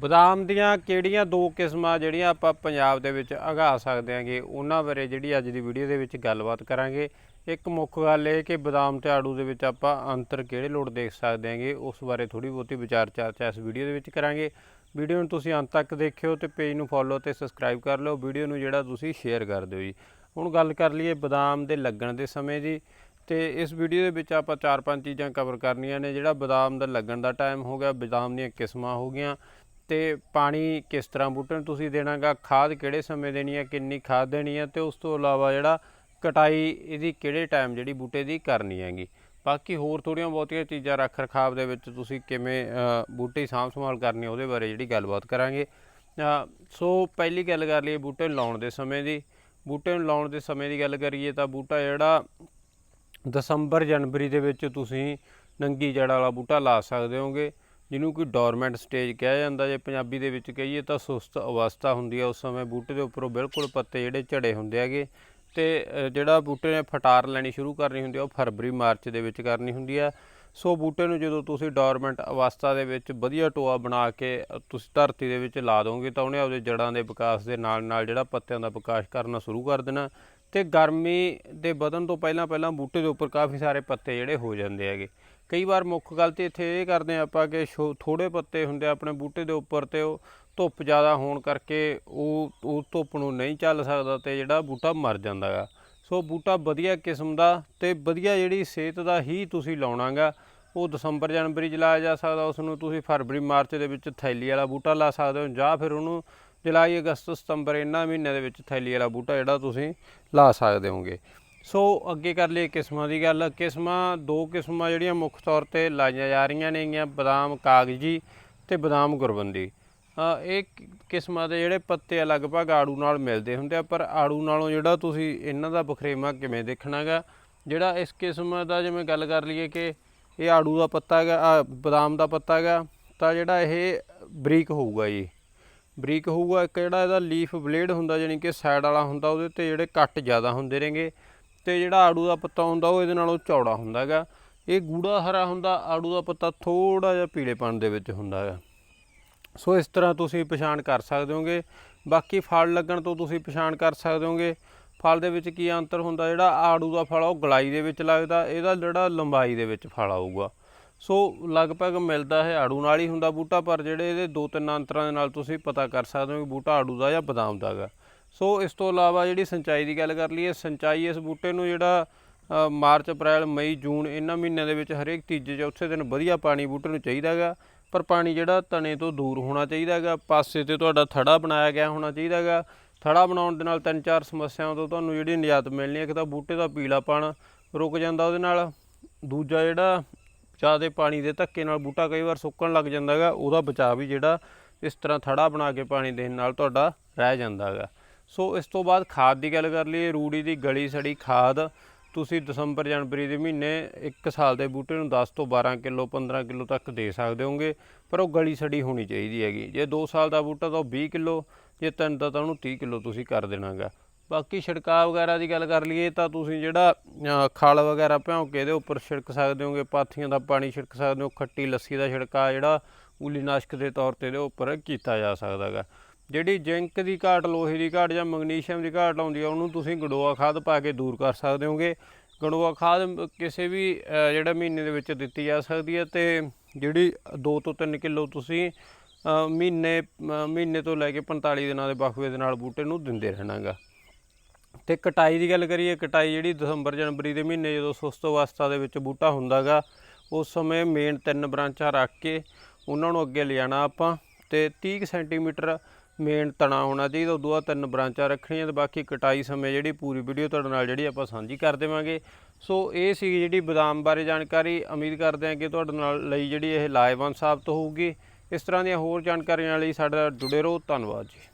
ਬਦਾਮ ਦੀਆਂ ਕਿਹੜੀਆਂ ਦੋ ਕਿਸਮਾਂ ਜਿਹੜੀਆਂ ਆਪਾਂ ਪੰਜਾਬ ਦੇ ਵਿੱਚ ਉਗਾ ਸਕਦੇ ਹਾਂਗੇ, ਉਹਨਾਂ ਬਾਰੇ ਜਿਹੜੀ ਅੱਜ ਦੀ ਵੀਡੀਓ ਦੇ ਵਿੱਚ ਗੱਲਬਾਤ ਕਰਾਂਗੇ। ਇੱਕ ਮੁੱਖ ਗੱਲ ਇਹ ਕਿ ਬਦਾਮ ਤੇ ਆੜੂ ਦੇ ਵਿੱਚ ਆਪਾਂ ਅੰਤਰ ਕਿਹੜੇ ਲੋੜ ਦੇਖ ਸਕਦੇ ਹਾਂਗੇ, ਉਸ ਬਾਰੇ ਥੋੜੀ ਬਹੁਤੀ ਵਿਚਾਰ ਚਰਚਾ ਇਸ ਵੀਡੀਓ ਦੇ ਵਿੱਚ ਕਰਾਂਗੇ। ਵੀਡੀਓ ਨੂੰ ਤੁਸੀਂ ਅੰਤ ਤੱਕ ਦੇਖਿਓ ਤੇ ਪੇਜ ਨੂੰ ਫੋਲੋ ਤੇ ਸਬਸਕ੍ਰਾਈਬ ਕਰ ਲਿਓ। ਵੀਡੀਓ ਨੂੰ ਜਿਹੜਾ ਤੁਸੀਂ ਸ਼ੇਅਰ ਕਰ ਦਿਓ ਜੀ। ਹੁਣ ਗੱਲ ਕਰ ਲਈਏ ਬਦਾਮ ਦੇ ਲੱਗਣ ਦੇ ਸਮੇਂ ਦੀ। ਤੇ ਇਸ ਵੀਡੀਓ ਦੇ ਵਿੱਚ ਆਪਾਂ ਚਾਰ ਪੰਜ ਚੀਜ਼ਾਂ ਕਵਰ ਕਰਨੀਆਂ ਨੇ, ਜਿਹੜਾ ਬਦਾਮ ਦਾ ਲੱਗਣ ਦਾ ਟਾਈਮ ਹੋ ਗਿਆ, ਬਦਾਮ ਦੀਆਂ ਕਿਸਮਾਂ ਹੋ ਗਈਆਂ ਤੇ ਪਾਣੀ ਕਿਸ ਤਰ੍ਹਾਂ ਬੂਟੇ ਨੂੰ ਤੁਸੀਂ ਦੇਣਾਗਾ, ਖਾਦ ਕਿਹੜੇ ਸਮੇਂ ਦੇਣੀ ਹੈ, ਕਿੰਨੀ ਖਾਦ ਦੇਣੀ ਹੈ ਤੇ ਉਸ ਤੋਂ ਇਲਾਵਾ ਜਿਹੜਾ ਕਟਾਈ ਇਹਦੀ ਕਿਹੜੇ ਟਾਈਮ ਜਿਹੜੀ ਬੂਟੇ ਦੀ ਕਰਨੀ ਹੈਗੀ। ਬਾਕੀ ਹੋਰ ਥੋੜੀਆਂ ਬਹੁਤੀਆਂ ਚੀਜ਼ਾਂ ਰੱਖ ਰਖਾਵ ਦੇ ਵਿੱਚ ਤੁਸੀਂ ਕਿਵੇਂ ਬੂਟੇ ਸਾਂਭ ਸੰਭਾਲ ਕਰਨੀ ਉਹਦੇ ਬਾਰੇ ਜਿਹੜੀ ਗੱਲਬਾਤ ਕਰਾਂਗੇ। ਸੋ ਪਹਿਲੀ ਗੱਲ ਕਰ ਲਈਏ ਬੂਟੇ ਨੂੰ ਲਾਉਣ ਦੇ ਸਮੇਂ ਦੀ। ਬੂਟੇ ਨੂੰ ਲਾਉਣ ਦੇ ਸਮੇਂ ਦੀ ਗੱਲ ਕਰੀਏ ਤਾਂ ਬੂਟਾ ਜਿਹੜਾ ਦਸੰਬਰ ਜਨਵਰੀ ਦੇ ਵਿੱਚ ਤੁਸੀਂ ਨੰਗੀ ਜੜ ਵਾਲਾ ਬੂਟਾ ਲਾ ਸਕਦੇ ਹੋਗੇ। ਜਿਹਨੂੰ ਕਿ ਡੋਰਮੈਂਟ ਸਟੇਜ ਕਿਹਾ ਜਾਂਦਾ, ਜੇ ਪੰਜਾਬੀ ਦੇ ਵਿੱਚ ਕਹੀਏ ਤਾਂ ਸੁਸਤ ਅਵਸਥਾ ਹੁੰਦੀ ਹੈ ਉਸ ਸਮੇਂ ਬੂਟੇ ਦੇ ਉੱਪਰੋਂ ਬਿਲਕੁਲ ਪੱਤੇ ਜਿਹੜੇ ਝੜੇ ਹੁੰਦੇ ਹੈਗੇ ਤੇ ਜਿਹੜਾ ਬੂਟੇ ਨੇ ਫਟਾਰ ਲੈਣੀ ਸ਼ੁਰੂ ਕਰਨੀ ਹੁੰਦੀ ਆ, ਉਹ ਫਰਵਰੀ, ਮਾਰਚ ਦੇ ਵਿੱਚ ਕਰਨੀ ਹੁੰਦੀ ਆ। ਸੋ ਬੂਟੇ ਨੂੰ ਜਦੋਂ ਤੁਸੀਂ ਡੋਰਮੈਂਟ ਅਵਸਥਾ ਦੇ ਵਿੱਚ ਵਧੀਆ ਟੋਆ ਬਣਾ ਕੇ ਤੁਸੀਂ ਧਰਤੀ ਦੇ ਵਿੱਚ ਲਾ ਦੋਗੇ ਤਾਂ ਉਹਨੇ ਆਪਦੇ ਜੜਾਂ ਦੇ ਵਿਕਾਸ ਦੇ ਨਾਲ ਨਾਲ ਜਿਹੜਾ ਪੱਤਿਆਂ ਦਾ ਵਿਕਾਸ ਕਰਨਾ ਸ਼ੁਰੂ ਕਰ ਦੇਣਾ। ਤੇ ਗਰਮੀ ਦੇ ਵਧਣ ਤੋਂ ਪਹਿਲਾਂ ਪਹਿਲਾਂ ਬੂਟੇ ਦੇ ਉੱਪਰ ਕਾਫੀ ਸਾਰੇ ਪੱਤੇ ਜਿਹੜੇ ਹੋ ਜਾਂਦੇ ਹੈਗੇ। ਕਈ ਵਾਰ ਮੁੱਖ ਗੱਲ ਤੇ ਇੱਥੇ ਇਹ ਕਰਦੇ ਹਾਂ ਆਪਾਂ ਕਿ ਥੋੜੇ ਪੱਤੇ ਹੁੰਦੇ ਆ ਆਪਣੇ ਬੂਟੇ ਦੇ ਉੱਪਰ ਤੇ ਉਹ ਧੁੱਪ ਜ਼ਿਆਦਾ ਹੋਣ ਕਰਕੇ ਉਹ ਉਹ ਧੁੱਪ ਨੂੰ ਨਹੀਂ ਚੱਲ ਸਕਦਾ ਤੇ ਜਿਹੜਾ ਬੂਟਾ ਮਰ ਜਾਂਦਾ ਗਾ ਸੋ ਬੂਟਾ ਵਧੀਆ ਕਿਸਮ ਦਾ ਤੇ ਵਧੀਆ ਜਿਹੜੀ ਸਿਹਤ ਦਾ ਹੀ ਤੁਸੀਂ ਲਾਉਣਾਗਾ, ਉਹ ਦਸੰਬਰ ਜਨਵਰੀ 'ਚ ਲਾਇਆ ਜਾ ਸਕਦਾ ਉਸ ਨੂੰ ਤੁਸੀਂ ਫਰਵਰੀ, ਮਾਰਚ ਦੇ ਵਿੱਚ ਥੈਲੀ ਵਾਲਾ ਬੂਟਾ ਲਾ ਸਕਦੇ ਹੋ, ਜਾਂ ਫਿਰ ਉਹਨੂੰ ਜੁਲਾਈ, ਅਗਸਤ, ਸਤੰਬਰ ਇਹਨਾਂ ਮਹੀਨਿਆਂ ਦੇ ਵਿੱਚ ਥੈਲੀ ਵਾਲਾ ਬੂਟਾ ਜਿਹੜਾ ਤੁਸੀਂ ਲਾ ਸਕਦੇ ਹੋਗੇ। ਸੋ ਅੱਗੇ ਕਰ ਲਈਏ ਕਿਸਮਾਂ ਦੀ ਗੱਲ, ਕਿਸਮਾਂ ਦੋ ਕਿਸਮਾਂ ਜਿਹੜੀਆਂ ਮੁੱਖ ਤੌਰ ਤੇ ਲਾਈਆਂ ਜਾ ਰਹੀਆਂ ਨੇਗੀਆਂ, ਬਦਾਮ ਕਾਗਜੀ ਤੇ ਬਦਾਮ ਗੁਰਬੰਦੀ। ਇਹ ਕਿਸਮਾਂ ਦੇ ਜਿਹੜੇ ਪੱਤੇ ਆ ਲਗਭਗ ਆੜੂ ਨਾਲ ਮਿਲਦੇ ਹੁੰਦੇ ਆ, ਪਰ ਆੜੂ ਨਾਲੋਂ ਜਿਹੜਾ ਤੁਸੀਂ ਇਹਨਾਂ ਦਾ ਬਖਰੇਵਾ ਕਿਵੇਂ ਦੇਖਣਾਗਾ? ਜਿਹੜਾ ਇਸ ਕਿਸਮ ਦਾ ਜਿਵੇਂ ਗੱਲ ਕਰ ਲਈਏ ਕਿ ਇਹ ਆੜੂ ਦਾ ਪੱਤਾ ਹੈਗਾ ਬਦਾਮ ਦਾ ਪੱਤਾ ਹੈਗਾ, ਤਾਂ ਜਿਹੜਾ ਇਹ ਬਰੀਕ ਹੋਊਗਾ ਜੀ। ਬਰੀਕ ਹੋਊਗਾ, ਇੱਕ ਜਿਹੜਾ ਇਹਦਾ ਲੀਫ ਬਲੇਡ ਹੁੰਦਾ ਜਾਨੀ ਕਿ ਸਾਈਡ ਵਾਲਾ ਹੁੰਦਾ, ਉਹਦੇ ਤੇ ਜਿਹੜੇ ਕੱਟ ਜ਼ਿਆਦਾ ਹੁੰਦੇ ਰਹਿੰਗੇ ਤੇ ਜਿਹੜਾ ਆੜੂ ਦਾ ਪੱਤਾ ਹੁੰਦਾ, ਉਹ ਇਹਦੇ ਨਾਲੋਂ ਚੌੜਾ ਹੁੰਦਾ ਹੈਗਾ। ਇਹ ਗੂੜਾ ਹਰਾ ਹੁੰਦਾ, ਆੜੂ ਦਾ ਪੱਤਾ ਥੋੜਾ ਜਿਹਾ ਪੀਲੇਪਣ ਦੇ ਵਿੱਚ ਹੁੰਦਾ ਹੈਗਾ। ਸੋ ਇਸ ਤਰ੍ਹਾਂ ਤੁਸੀਂ ਪਛਾਣ ਕਰ ਸਕਦੇ ਹੋਗੇ। ਬਾਕੀ ਫਲ ਲੱਗਣ ਤੋਂ ਤੁਸੀਂ ਪਛਾਣ ਕਰ ਸਕਦੇ ਹੋਗੇ। ਫਲ ਦੇ ਵਿੱਚ ਕੀ ਅੰਤਰ ਹੁੰਦਾ? ਜਿਹੜਾ ਆੜੂ ਦਾ ਫਲ ਆ, ਉਹ ਗਲਾਈ ਦੇ ਵਿੱਚ ਲੱਗਦਾ। ਇਹਦਾ ਜਿਹੜਾ ਲੰਬਾਈ ਦੇ ਵਿੱਚ ਫਲ ਆਊਗਾ। ਸੋ ਲਗਭਗ ਮਿਲਦਾ ਹੈ ਆੜੂ ਨਾਲ ਹੀ ਹੁੰਦਾ ਬੂਟਾ, ਪਰ ਜਿਹੜੇ ਇਹਦੇ ਦੋ ਤਿੰਨ ਅੰਤਰਾਂ ਦੇ ਨਾਲ ਤੁਸੀਂ ਪਤਾ ਕਰ ਸਕਦੇ ਹੋ ਕਿ ਬੂਟਾ ਆੜੂ ਦਾ ਜਾਂ ਬਦਾਮ ਦਾ ਹੈਗਾ ਸੋ ਇਸ ਤੋਂ ਇਲਾਵਾ ਜਿਹੜੀ ਸਿੰਚਾਈ ਦੀ ਗੱਲ ਕਰ ਲਈਏ, ਸਿੰਚਾਈ ਇਸ ਬੂਟੇ ਨੂੰ ਜਿਹੜਾ ਮਾਰਚ, ਅਪ੍ਰੈਲ, ਮਈ, ਜੂਨ ਇਹਨਾਂ ਮਹੀਨਿਆਂ ਦੇ ਵਿੱਚ ਹਰੇਕ ਤੀਜੇ ਚੌਥੇ ਦਿਨ ਵਧੀਆ ਪਾਣੀ ਬੂਟੇ ਨੂੰ ਚਾਹੀਦਾ ਹੈਗਾ ਪਰ ਪਾਣੀ ਜਿਹੜਾ ਤਣੇ ਤੋਂ ਦੂਰ ਹੋਣਾ ਚਾਹੀਦਾ ਹੈਗਾ। ਪਾਸੇ ਤੇ ਤੁਹਾਡਾ ਥੜਾ ਬਣਾਇਆ ਗਿਆ ਹੋਣਾ ਚਾਹੀਦਾ ਹੈਗਾ। ਥੜਾ ਬਣਾਉਣ ਦੇ ਨਾਲ ਤਿੰਨ ਚਾਰ ਸਮੱਸਿਆਵਾਂ ਤੋਂ ਤੁਹਾਨੂੰ ਜਿਹੜੀ ਨਿਜਾਤ ਮਿਲਣੀ ਹੈ, ਇੱਕ ਤਾਂ ਬੂਟੇ ਦਾ ਪੀਲਾਪਣ ਰੁਕ ਜਾਂਦਾ ਉਹਦੇ ਨਾਲ। ਦੂਜਾ ਜਿਹੜਾ ਜ਼ਿਆਦਾ ਪਾਣੀ ਦੇ ਧੱਕੇ ਨਾਲ ਬੂਟਾ ਕਈ ਵਾਰ ਸੁੱਕਣ ਲੱਗ ਜਾਂਦਾ ਹੈਗਾ, ਉਹਦਾ ਬਚਾਅ ਵੀ ਜਿਹੜਾ ਇਸ ਤਰ੍ਹਾਂ ਥੜਾ ਬਣਾ ਕੇ ਪਾਣੀ ਦੇਣ ਨਾਲ ਤੁਹਾਡਾ ਰਹਿ ਜਾਂਦਾ ਹੈਗਾ। ਸੋ ਇਸ ਤੋਂ ਬਾਅਦ ਖਾਦ ਦੀ ਗੱਲ ਕਰ ਲਈਏ, ਰੂੜੀ ਦੀ ਗਲੀ ਸੜੀ ਖਾਦ। ਤੁਸੀਂ ਦਸੰਬਰ ਜਨਵਰੀ ਦੇ ਮਹੀਨੇ ਇੱਕ ਸਾਲ ਦੇ ਬੂਟੇ ਨੂੰ 10 ਤੋਂ 12 ਕਿਲੋ 15 ਕਿਲੋ ਤੱਕ ਦੇ ਸਕਦੇ ਹੋਗੇ ਪਰ ਉਹ ਗਲੀ ਸੜੀ ਹੋਣੀ ਚਾਹੀਦੀ ਹੈਗੀ। ਜੇ 2 ਸਾਲ ਦਾ ਬੂਟਾ ਤਾਂ ਉਹ 20 ਕਿਲੋ ਜੇ ਤਿੰਨ ਦਾ ਤਾਂ ਉਹਨੂੰ 30 ਕਿਲੋ ਤੁਸੀਂ ਕਰ ਦੇਣਾਗਾ। ਬਾਕੀ ਛਿੜਕਾਅ ਵਗੈਰਾ ਦੀ ਗੱਲ ਕਰ ਲਈਏ ਤਾਂ ਤੁਸੀਂ ਜਿਹੜਾ ਅ, ਖਲ ਵਗੈਰਾ ਭਿਉਂ ਕੇ ਇਹਦੇ ਉੱਪਰ ਛਿੜਕ ਸਕਦੇ ਹੋਗੇ ਪਾਥੀਆਂ ਦਾ ਪਾਣੀ ਛਿੜਕ ਸਕਦੇ ਹੋ ਖੱਟੀ ਲੱਸੀ ਦਾ ਛਿੜਕਾਅ ਜਿਹੜਾ ਊਲੀਨਾਸ਼ਕ ਦੇ ਤੌਰ ਤੇ ਇਹਦੇ ਉੱਪਰ ਕੀਤਾ ਜਾ ਸਕਦਾ ਹੈਗਾ ਜਿਹੜੀ ਜ਼ਿੰਕ ਦੀ ਘਾਟ, ਲੋਹੇ ਦੀ ਘਾਟ ਜਾਂ ਮੈਗਨੀਸ਼ੀਅਮ ਦੀ ਘਾਟ ਆਉਂਦੀ ਆ, ਉਹਨੂੰ ਤੁਸੀਂ ਗੰਡੋਆ ਖਾਦ ਪਾ ਕੇ ਦੂਰ ਕਰ ਸਕਦੇ ਹੋਗੇ। ਗੰਡੋਆ ਖਾਦ ਕਿਸੇ ਵੀ ਜਿਹੜਾ ਮਹੀਨੇ ਦੇ ਵਿੱਚ ਦਿੱਤੀ ਜਾ ਸਕਦੀ ਹੈ ਤੇ ਜਿਹੜੀ 2 ਤੋਂ 3 ਕਿਲੋ ਤੁਸੀਂ ਮਹੀਨੇ ਮਹੀਨੇ ਤੋਂ ਲੈ ਕੇ 45 ਦਿਨਾਂ ਦੇ ਵਕਫੇ ਦੇ ਨਾਲ ਬੂਟੇ ਨੂੰ ਦਿੰਦੇ ਰਹਿਣਾਗਾ। ਤੇ ਕਟਾਈ ਦੀ ਗੱਲ ਕਰੀਏ, ਕਟਾਈ ਜਿਹੜੀ ਦਸੰਬਰ, ਜਨਵਰੀ ਦੇ ਮਹੀਨੇ ਜਦੋਂ ਸੁਸਤ ਅਵਸਥਾ ਦੇ ਵਿੱਚ ਬੂਟਾ ਹੁੰਦਾਗਾ, ਉਸ ਸਮੇਂ ਮੇਨ ਤਿੰਨ ਬ੍ਰਾਂਚਾਂ ਰੱਖ ਕੇ ਉਹਨਾਂ ਨੂੰ ਅੱਗੇ ਲਿਜਾਣਾ ਆਪਾਂ ਤੇ 30 ਕੁ ਸੈਂਟੀਮੀਟਰ ਮੇਨ ਤਣਾ ਹੋਣਾ ਚਾਹੀਦਾ, ਉਦੋਂ ਬਾਅਦ ਤਿੰਨ ਬ੍ਰਾਂਚਾਂ ਰੱਖਣੀਆਂ ਤੇ ਬਾਕੀ ਕਟਾਈ ਸਮੇਂ ਜਿਹੜੀ ਪੂਰੀ ਵੀਡੀਓ ਤੁਹਾਡੇ ਨਾਲ ਜਿਹੜੀ ਆਪਾਂ ਸਾਂਝੀ ਕਰ ਦੇਵਾਂਗੇ। ਸੋ ਇਹ ਸੀ ਜਿਹੜੀ ਬਦਾਮ ਬਾਰੇ ਜਾਣਕਾਰੀ। ਉਮੀਦ ਕਰਦੇ ਹਾਂ ਕਿ ਤੁਹਾਡੇ ਨਾਲ ਲਈ ਜਿਹੜੀ ਇਹ ਲਾਹੇਵੰਦ ਸਾਬਤ ਹੋਊਗੀ। ਇਸ ਤਰ੍ਹਾਂ ਦੀਆਂ ਹੋਰ ਜਾਣਕਾਰੀਆਂ ਲਈ ਸਾਡਾ ਜੁੜੇ ਰਹੋ। ਧੰਨਵਾਦ ਜੀ।